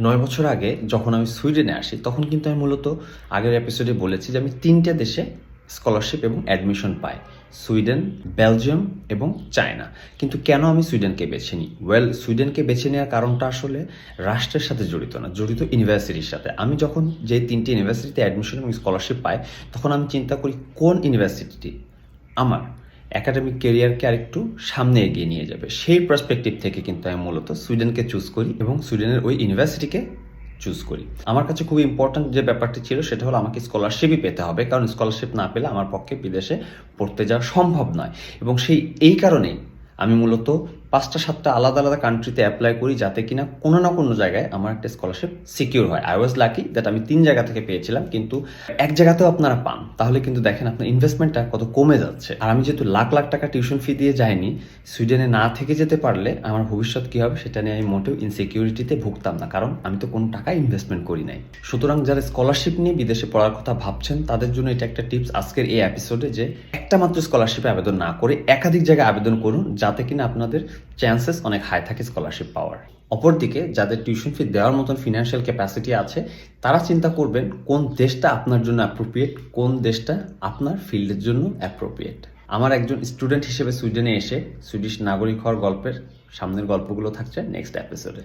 নয় বছর আগে যখন আমি সুইডেনে আসি, তখন কিন্তু আমি মূলত আগের এপিসোডে বলেছি যে আমি তিনটে দেশে স্কলারশিপ এবং অ্যাডমিশন পাই। সুইডেন, বেলজিয়াম এবং চায়না। কিন্তু কেন আমি সুইডেনকে বেছে নিই? ওয়েল সুইডেনকে বেছে নেওয়ার কারণটা আসলে রাষ্ট্রের সাথে জড়িত না, জড়িত ইউনিভার্সিটির সাথে। আমি যখন যে তিনটি ইউনিভার্সিটিতে অ্যাডমিশন এবং স্কলারশিপ পাই, তখন আমি চিন্তা করি কোন ইউনিভার্সিটি আমার একাডেমিক কেরিয়ারকে আরেকটু সামনে এগিয়ে নিয়ে যাবে। সেই পার্সপেক্টিভ থেকে কিন্তু আমি মূলত সুইডেনকে চুজ করি এবং সুইডেনের ওই ইউনিভার্সিটিকে চুজ করি। আমার কাছে খুব ইম্পর্ট্যান্ট যে ব্যাপারটি ছিল, সেটা হলো আমাকে স্কলারশিপই পেতে হবে। কারণ স্কলারশিপ না পেলে আমার পক্ষে বিদেশে পড়তে যাওয়া সম্ভব নয়। এবং সেই, এই কারণেই আমি মূলত পাঁচটা, সাতটা আলাদা আলাদা কান্ট্রিতে অ্যাপ্লাই করি যাতে কিনা কোনো না কোনো জায়গায় আমার একটা স্কলারশিপ সিকিউর হয়। আই ওয়াজ লাকি দ্যাট আমি তিন জায়গা থেকে পেয়েছিলাম, কিন্তু এক জায়গাতেও আপনারা পান। তাহলে কিন্তু দেখেন আপনার ইনভেস্টমেন্টটা কত কমে যাচ্ছে। আর আমি যেহেতু লাখ লাখ টাকা টিউশন ফি দিয়ে যাইনি, সুইডেনে না থেকে যেতে পারলে আমার ভবিষ্যৎ কী হবে সেটা নিয়ে আমি মোটেও ইনসিকিউরিটিতে ভুগতাম না, কারণ আমি তো কোনো টাকা ইনভেস্টমেন্ট করি নাই। সুতরাং যারা স্কলারশিপ নিয়ে বিদেশে পড়ার কথা ভাবছেন, তাদের জন্য এটা একটা টিপস আজকের এই এপিসোডে যে একটা মাত্র স্কলারশিপে আবেদন না করে একাধিক জায়গায় আবেদন করুন, যাতে কিনা আপনাদের চান্সেস অনেক হাই থাকে স্কলারশিপ পাওয়ার। অপরদিকে, যাদের টিউশন ফি দেওয়ার মতন ফিনান্সিয়াল ক্যাপাসিটি আছে, তারা চিন্তা করবেন কোন দেশটা আপনার জন্য অ্যাপ্রোপ্রিয়েট কোন দেশটা আপনার ফিল্ডের জন্য অ্যাপ্রোপ্রিয়েট আমার একজন স্টুডেন্ট হিসেবে সুইডেনে এসে সুইডিশ নাগরিক হওয়ার গল্পের সামনের গল্পগুলো থাকছে নেক্সট এপিসোডে